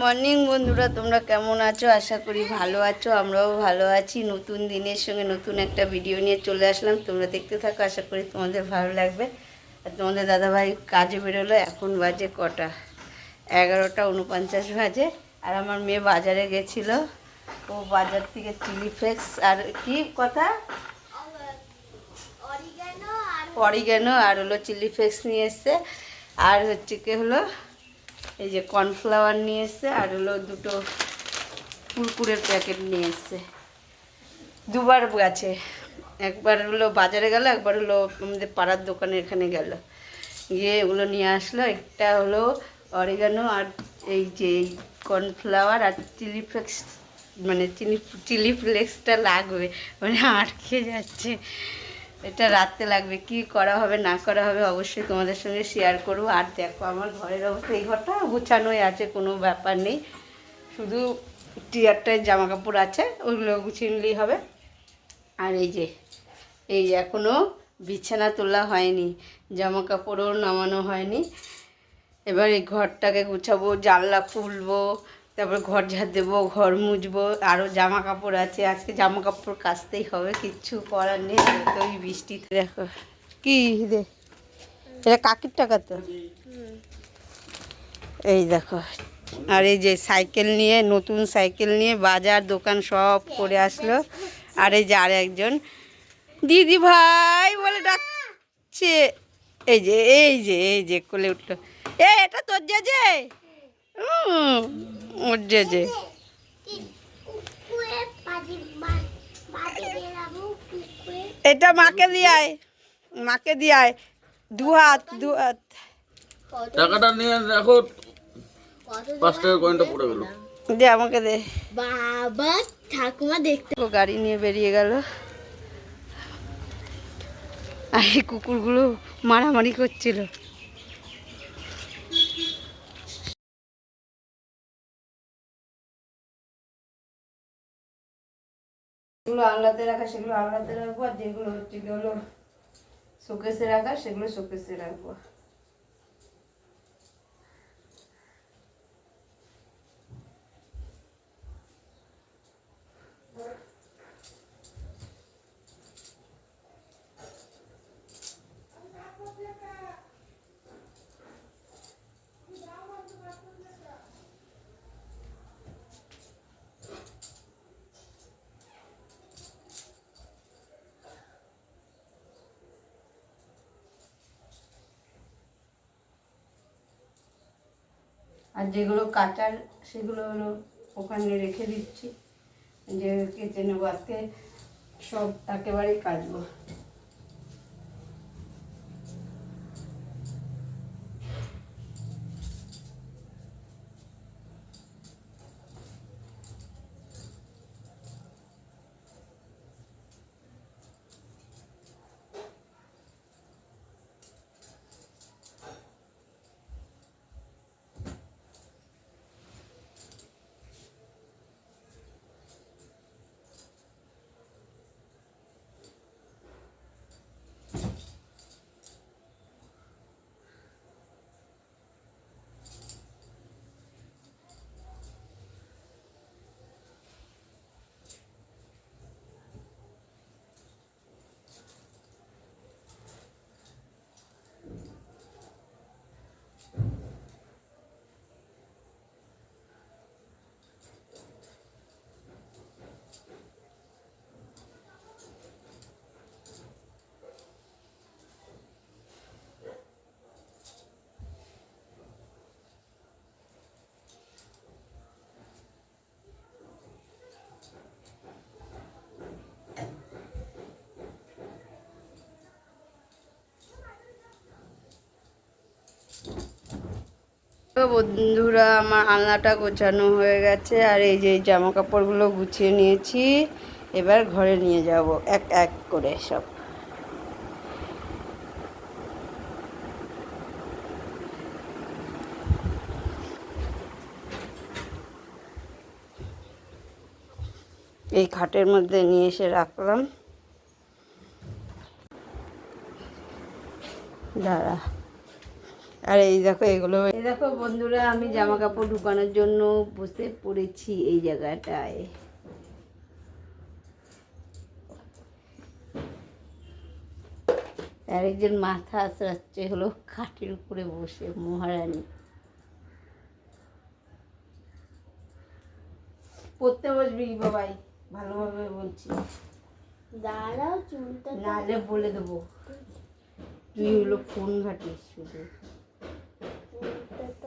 Morning বন্ধুরা তোমরা কেমন আছো? আশা করি ভালো আছো আমরাও ভালো আছি। নতুন দিনের সঙ্গে নতুন একটা ভিডিও নিয়ে চলে আসলাম। তোমরা দেখতে থাকো আশা করি তোমাদের ভালো লাগবে। আর তোমাদের দাদাভাই কাজে বেরোলো এখন বাজে কটা? এগারোটা উনপঞ্চাশ বাজে। আর আমার মেয়ে বাজারে গেছিল। ও বাজার থেকে চিলি ফ্লেক্স আর কি কথা? অরিগ্যানো আর হলো চিলি ফ্লেক্স নিয়ে এসছে। আর হচ্ছে কি হলো? এই যে কর্নফ্লাওয়ার নিয়ে এসছে, আর হলো দুটো কুরকুরের প্যাকেট নিয়ে এসছে। দুবার গেছে। একবার হলো বাজারে গেল, একবার হলো আমাদের পাড়ার দোকানে এখানে গেল। গিয়ে এগুলো নিয়ে আসলো, একটা হলো অরিগানো আর এই যে কর্নফ্লাওয়ার আর চিলি ফ্লেক্স মানে চিলি চিলি ফ্লেক্সটা লাগবে। মানে আটকে যাচ্ছে। এটা রাত্রে লাগবে, কি করা হবে, না করা হবে অবশ্যই তোমাদের সঙ্গে শেয়ার করব। আর দেখো, আমার ঘরের অবস্থা, এই ঘরটা গুছানোই আছে, কোনো ব্যাপার নেই। শুধু টিয়ারটায় জামা কাপড় আছে ওইগুলো গুছিয়ে নিলেই হবে। আর এই যে এই যে এখনও বিছানা তোলা হয়নি জামা কাপড়ও নামানো হয়নি। এবার এই ঘরটাকে গুছাবো, জানলা খুলবো তারপর ঘর ঝাড় দেবো ঘর মুছবো আরও জামা কাপড় আছে আজকে জামা কাপড় কাচতেই হবে কিচ্ছু করার নেই তো ওই বৃষ্টিতে। দেখো কি রে? এটা কাকির টাকা তো? এই দেখো আর এই যে সাইকেল নিয়ে নতুন সাইকেল নিয়ে বাজার দোকান সব করে আসলো। আর এই যে আর একজন দিদি ভাই বলে ডাকছে। এই যে এই যে এই যে কোলে উঠল। এ এটা তোর যে যে হুম, ওর যে এটা মাকে দিয়ায় মাকে দিয়ায় দু হাত দু হাত। টাকাটা নিয়ে দেখো। পাঁচ টাকার কয়েনটা পড়ে গেল। দে আমাকে দে। বাবা ঠাকুমা দেখতে গাড়ি নিয়ে বেরিয়ে গেল। আর এই কুকুরগুলো মারামারি করছিল। যেগুলো আংলাতে রাখা, সেগুলো আংলাতে রাখব, আর যেগুলো হচ্ছে হলো, শোকেসে রাখা, সেগুলো শোকেসে রাখব। আর যেগুলো কাটার সেগুলো হলো ওখানে রেখে দিচ্ছি। যে কেটে নেব আজকে, সব একেবারেই কাটবো। তো বন্ধুরা, আমার আলনাটা গোছানো হয়ে গেছে আর এই যে জামা কাপড়গুলো গুছিয়ে নিয়েছি। এবার ঘরে নিয়ে যাব, এক এক করে সব। এই খাটের মধ্যে নিয়ে এসে রাখলাম। দাঁড়া। আর এই দেখো এগুলো এই দেখো বন্ধুরা আমি জামা কাপড় ঢুকানোর জন্য বসে পড়েছি এই জায়গাটায়। আর একজন মাথা আশ্রাচ্ছে হলো খাটের উপরে বসে মহারানী। পড়তে বসবি বাবাই ভালোভাবে বলছি। দাঁড়াও চুলটা নাহলে বলে দেবো। তুই হলো ফোন ঘাটিস শুধু।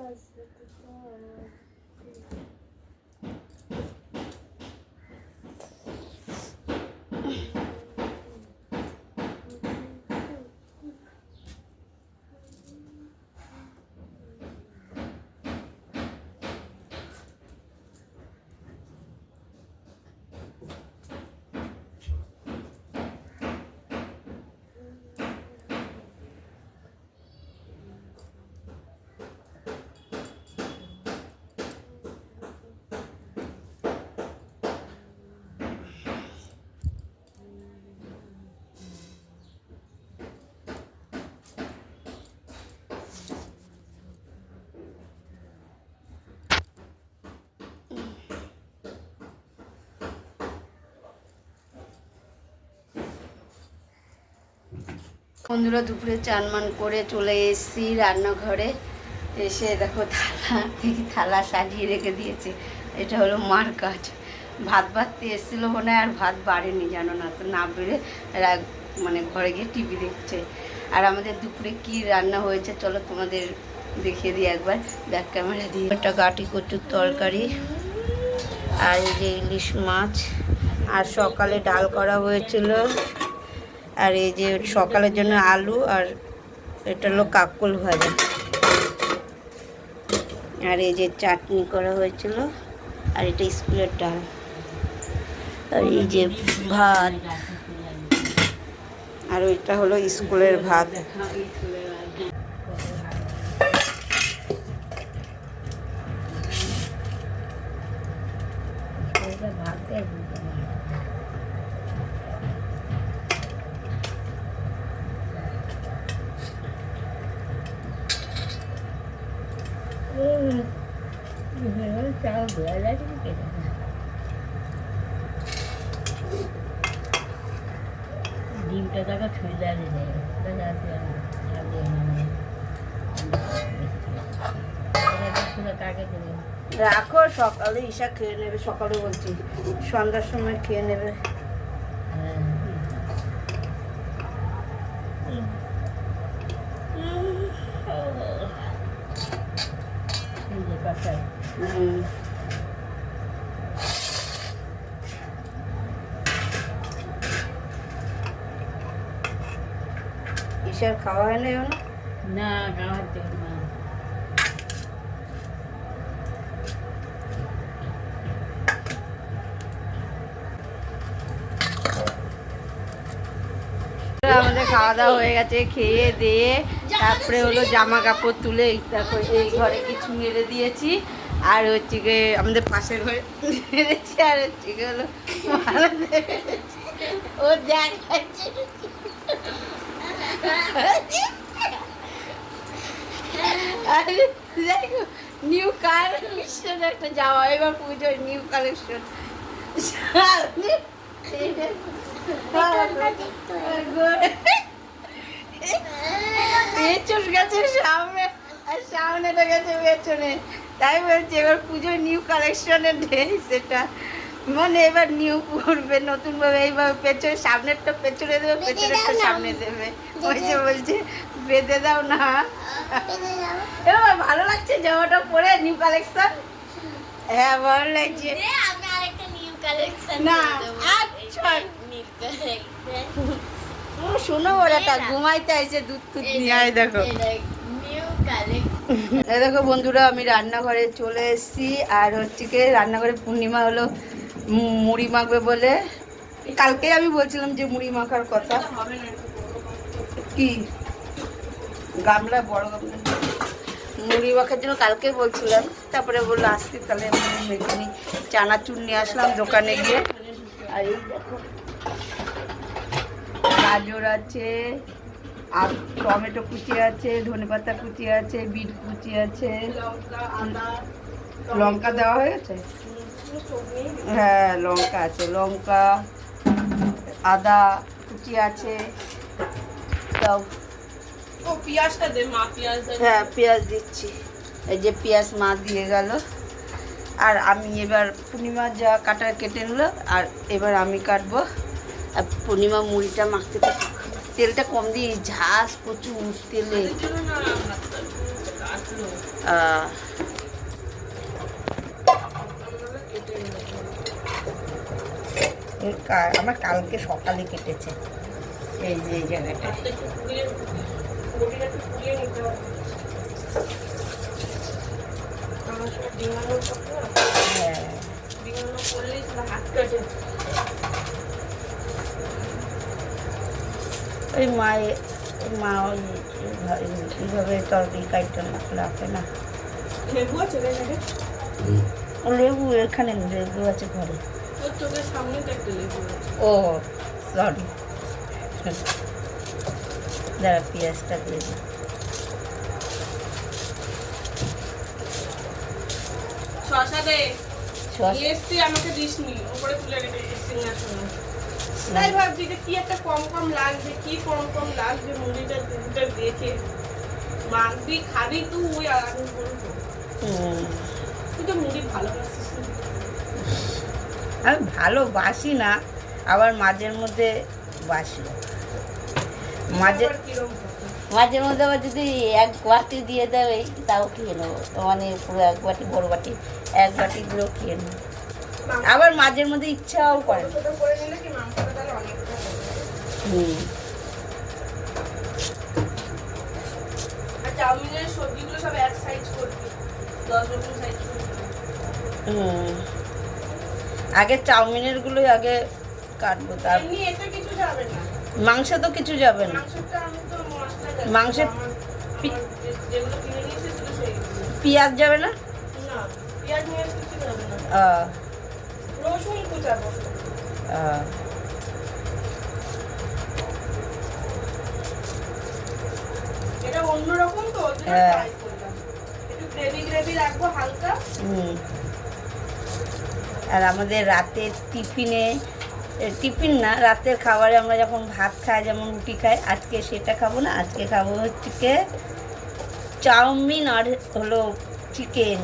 Hazreti বন্ধুরা দুপুরে চান মান করে চলে এসেছি রান্নাঘরে। এসে দেখো থালা, দেখি থালা সাজিয়ে রেখে দিয়েছে। এটা হলো মার কাজ। ভাত বাড়তে এসেছিল মনে আর ভাত বাড়েনি জানো না। তো না বেড়ে মানে ঘরে গিয়ে টিভি দেখছে। আর আমাদের দুপুরে কি রান্না হয়েছে চলো তোমাদের দেখিয়ে দিই একবার। ব্যাক ক্যামেরা দিয়ে। একটা গাটি কচুর তরকারি, আর এই যে ইলিশ মাছ, আর সকালে ডাল করা হয়েছিল। আর এই যে সকালের জন্য আলু আর এটা হলো কাকল ভাজা। আর এই যে চাটনি করা হয়েছিল, আর এটা স্কুলের ডাল। আর এই যে ভাত। আর ওইটা হলো স্কুলের ভাত। ডিমটা দেখো ছুঁয়ে কাকে রাখো সকালে ঈশা খেয়ে নেবে সকালে বলছি সন্ধ্যার সময় খেয়ে নেবে এই যে কষাই হুম ঈশার খাওয়া হয় না না আমাদের খাওয়া দাওয়া হয়ে গেছে খেয়ে দিয়ে তারপরে হলো জামা কাপড় তুলে এই দেখো এই ঘরে কিছু মেরে দিয়েছি আর হচ্ছে গিয়ে আমাদের পাশের ঘরে মেরেছি আর হচ্ছে গিয়ে হলো ও দেখাচ্ছে। দেখো নিউ কালেকশন একটা জামা এবার পুজোর নিউ কালেকশন পেছন গেছে, সামনে, আর সামনেটা গেছে পেছনে। তাই বলছি, এবার পুজোর নিউ কালেকশনের ড্রেস এটা মানে এবার নিউ পরবে নতুন ভাবে এইভাবে পেছনে সামনেরটা পেছনে দেবে পেছনেরটা সামনে দেবে। বলছে বলছে বেঁধে দাও না। এবার ভালো লাগছে জামাটা পরে নিউ কালেকশন হ্যাঁ ভালো লাগছে। আমি আরেকটা নিউ কালেকশন না আচ্ছা। ও, শোনো ওরাটা ঘুমাইতে আইছে দুধ টুধ নিয়ে আয় দেখো। নিউ কালেকশন দেখো বন্ধুরা আমি রান্নাঘরে চলে এসেছি আর হচ্ছে কি রান্নাঘরে পূর্ণিমা হলো মুড়ি মাখবে বলে। কালকে আমি বলছিলাম যে মুড়ি মাখার কথা। কি? গামলা, বড় গামলা। মুড়ি মাখার জন্য কালকে বলছিলাম। তারপরে বলল, আসতে তাহলে মেখে চানাচুর নিয়ে আসলাম দোকানে গিয়ে। আর এই দেখো, গাজর আছে আর টমেটো কুচি আছে ধনেপাতা কুচি আছে, বিট কুচি আছে। লঙ্কা দেওয়া হয়ে গেছে? হ্যাঁ লঙ্কা আছে লঙ্কা আদা কুচি আছে দাও ও পেঁয়াজটা দে মা পেঁয়াজ হ্যাঁ পেঁয়াজ দিচ্ছি। এই যে পেঁয়াজ মা দিয়ে গেল। আর আমি এবার পূর্ণিমা যা কাটা কেটে নিল আর এবার আমি কাটবো। আর পূর্ণিমা মুড়িটা মাখতে। তেলটা কম দিয়ে ঝাঁস প্রচুর তেলে এর জন্য না রান্না করতে কাটলো আহ, কেটে নিল এই কা- আমার কালকে সকালে কেটেছে। এই যে এই জায়গাটা। হ্যাঁ। ওই মায়ে মা ওই এইভাবে- এইভাবে তরকারি কাইটা রাখে না। লেবু আছে লেবু এখানে লেবু আছে ঘরে। চোখের সামনে একটা লেবু ও সরি দাঁড়া পেঁয়াজটা দিয়ে দিই। শশা দে। এসছি আমাকে দিসনি। উপরে তুলে রেখে সিংহাসনে না। তাই ভাবছি যে কি একটা কম কম লাগছে কি কম কম লাগছে মুড়িটা দুধটা দেখে। মাখবি খাবি তুই ওই আর আমি হুম, তুই তো মুড়ি না। আমি ভালোবাসি না আবার মাঝের মধ্যে বাসি। মাঝে? মাঝে মধ্যে আবার যদি এক বাটি দিয়ে দেবে তাও খেয়ে নেব। মানে পুরো এক বাটি বড় বাটি এক বাটি দিলেও খেয়ে নেব। আবার মাঝের মধ্যে ইচ্ছাও করে। হুম। চাউমিনের সবজিগুলো সব এক সাইজ করবি দশ রকম সাইজ হুম। আগে চাউমিনের গুলোই আগে কাটবো তার এমনি এতে কিছু যাবে না। মাংস তো কিছু যাবে না। সেইগুলো। পেঁয়াজ যাবে না। এটা অন্যরকম তো হ্যাঁ। একটু গ্রেভি গ্রেভি রাখব হালকা। হুম। আর আমাদের রাতের টিফিনে টিফিন না রাতের খাবারে আমরা যখন ভাত খাই যেমন রুটি খাই আজকে সেটা খাব না আজকে খাব হচ্ছে চাউমিন আর হলো চিকেন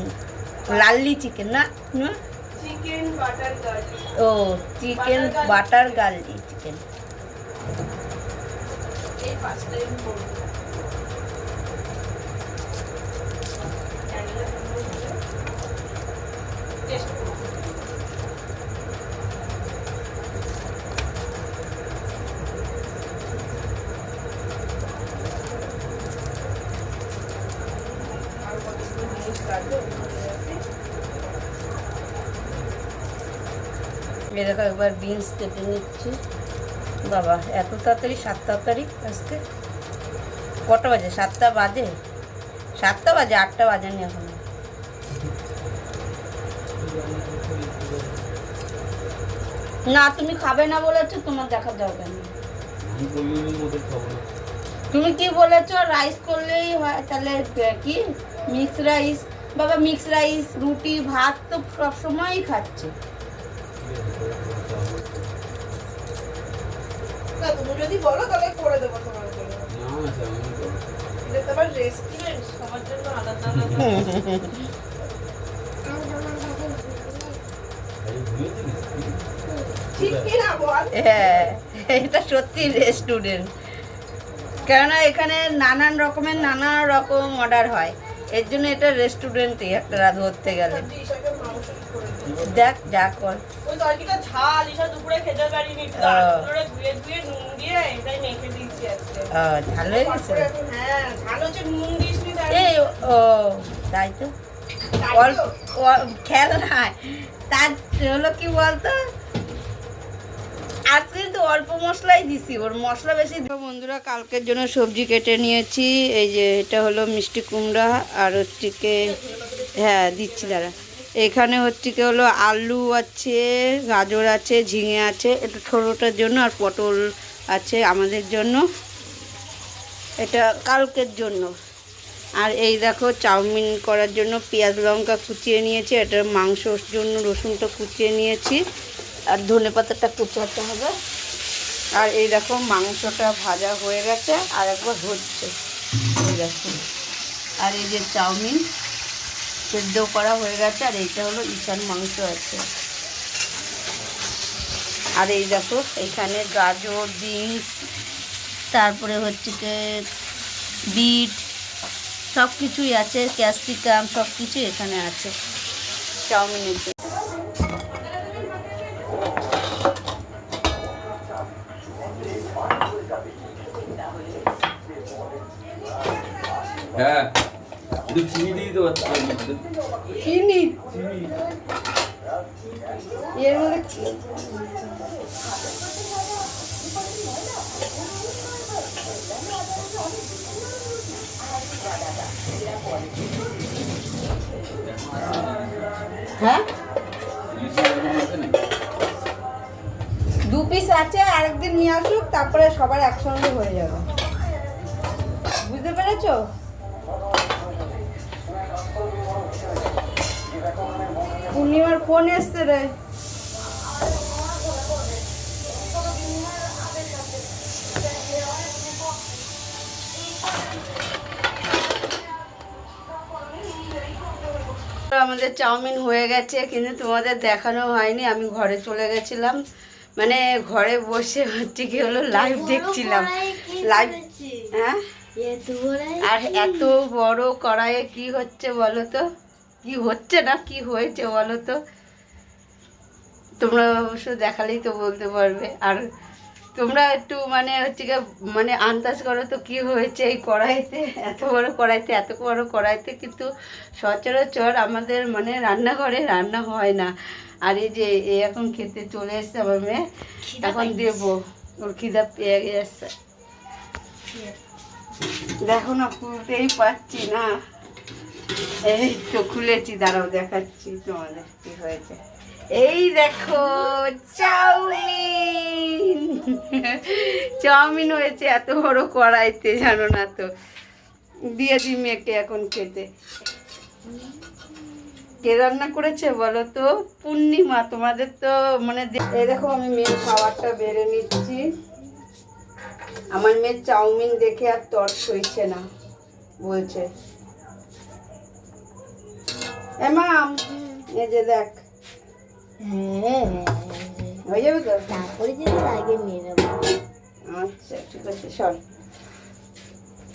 লাল্লি চিকেন না? ও চিকেন বাটার গার্লি চিকেন এই ফার্স্ট টাইম করব জানি না কেমন হবে। Taste করব। আর কতগুলো জিনিস লাগবে ওগুলো নিয়ে আসি। দেখো একবার বিনস কেটে নিচ্ছি। বাবা এত তাড়াতাড়ি সাত তাড়াতাড়ি আজকে? কটা বাজে? সাতটা বাজে? সাতটা বাজে আটটা বাজেনি এখন। না তুমি খাবে না বলেছ তোমার দেখা দরকার নেই। তুমি কি বলেছ রাইস করলেই হয় তাহলে কি? মিক্স রাইস বাবা মিক্স রাইস রুটি ভাত তো সবসময়ই খাচ্ছে না তুমি যদি বলো তাহলে করে দেবো তোমার জন্য। এটা তো আবার রেস্টুরেন্ট সবার জন্য আলাদা আলাদা। হ্যাঁ এটা সত্যি রেস্টুরেন্ট কেননা এখানে নানান রকমের নানা রকম অর্ডার হয়। এর জন্য এটা রেস্টুরেন্টই একটা ধরতে গেলে। দেখ যা কর। ওই তরকিটা ঝাল দুপুরে খেতে পারিনি। তারপরে ধুয়ে ধুয়ে নুন দিয়ে এটাই মেখে দিচ্ছি আজকে। ঝাল হয়ে গেছে? হ্যাঁ ঝাল হচ্ছে নুন দিসনি এই ও তাই তো? অল্প তো? খেয়াল নাই তার হলো কি বলতো? আজকে কিন্তু অল্প মশলাই দিছি ওর মশলা বেশি বন্ধুরা কালকের জন্য সবজি কেটে নিয়েছি। এই যে এটা হলো মিষ্টি কুমড়া আর হচ্ছে হ্যাঁ দিচ্ছি দাঁড়া। এখানে হচ্ছে কি হলো, আলু আছে, গাজর আছে, ঝিঙে আছে একটু ছোটোটার জন্য আর পটল আছে আমাদের জন্য। এটা কালকের জন্য। আর এই দেখো, চাউমিন করার জন্য পেঁয়াজ লঙ্কা কুচিয়ে নিয়েছি, এটা মাংসর জন্য রসুনটা কুচিয়ে নিয়েছি, আর ধনে পাতাটা কুচাতে হবে। আর এই দেখো, মাংসটা ভাজা হয়ে গেছে, আর একবার হচ্ছে। আর এই যে চাউমিন সেদ্ধ করা হয়ে গেছে, আর এইটা হলো ইশান মাংস আছে। আর এই দেখো, এখানে গাজর, বিনস, তারপরে হচ্ছে কি বিট সব কিছুই আছে, ক্যাপসিকাম সব কিছুই এখানে আছে, চাউমিনের জন্য। হ্যাঁ। একটু চিনি দিয়ে দিতে পারছি চিনি চিনি এর মধ্যে হ্যাঁ? দু পিস আছে আরেকদিন নিয়ে আসুক তারপরে সবার একসঙ্গে হয়ে যাবে। বুঝতে পেরেছ? পূর্ণিমার ফোন এসছে রে। আমাদের চাউমিন হয়ে গেছে কিন্তু তোমাদের দেখানো হয়নি। আমি ঘরে চলে গেছিলাম। মানে ঘরে বসে হচ্ছে কি হলো লাইভ দেখছিলাম। লাইভ হ্যাঁ? আর এত বড় কড়াইয়ে কি হচ্ছে বলো তো? কি হচ্ছে না কি হয়েছে বলো তো? তোমরা অবশ্য দেখালেই তো বলতে পারবে। আর তোমরা একটু মানে হচ্ছে গিয়ে মানে আন্দাজ করো তো কি হয়েছে এই কড়াইতে? এত বড় কড়াইতে এত বড় কড়াইতে কিন্তু সচরাচর আমাদের মানে রান্নাঘরে রান্না হয় না। আর এই যে এ এখন খেতে চলে এসছে আমার মেয়ে। এখন দেবো। ওর খিদা পেয়ে গেছে। দেখো না খুলতেই পাচ্ছি না। এই তো খুলেছি দাঁড়াও, দেখাচ্ছি তোমাদের কি হয়েছে। এই দেখো, চাউমিন। চাউমিন হয়েছে এত বড় কড়াইতে, জানো না তো। দিয়ে দিই মেয়েকে এখন খেতে। কে রান্না করেছে বলো তো? পূর্ণিমা, তোমাদের তো মানে এই দেখো, আমি মেয়ের খাবারটা বেড়ে নিচ্ছি। আমার মেয়ের চাউমিন দেখে আর তর সইছে না, বলছে। এমাম এই যে দেখ। হ্যাঁ। হয়ে যাবে তো? তারপরে যদি আগে নিয়ে নেব। আচ্ছা ঠিক আছে সর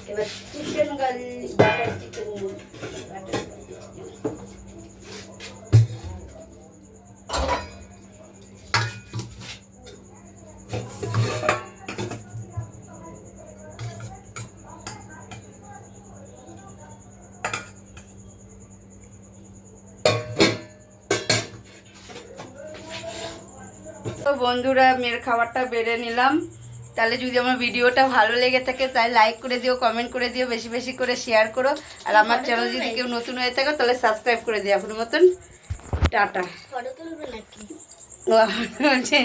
এবার চিকেন গালি বাটার চিকেন বাটার বন্ধুরা মেয়ের খাবারটা বেড়ে নিলাম। তাহলে যদি আমার ভিডিওটা ভালো লেগে থাকে তাহলে লাইক করে দিও কমেন্ট করে দিও বেশি বেশি করে শেয়ার করো। আর আমার চ্যানেল যদি কেউ নতুন হয়ে থাকে তাহলে সাবস্ক্রাইব করে দিও আপনার মতন। টাটা। ফটো তুলবে নাকি? ও বলছে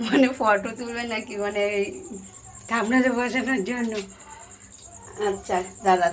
মানে ফটো তুলবে নাকি? মানে এই বসানোর জন্য। আচ্ছা দাদা।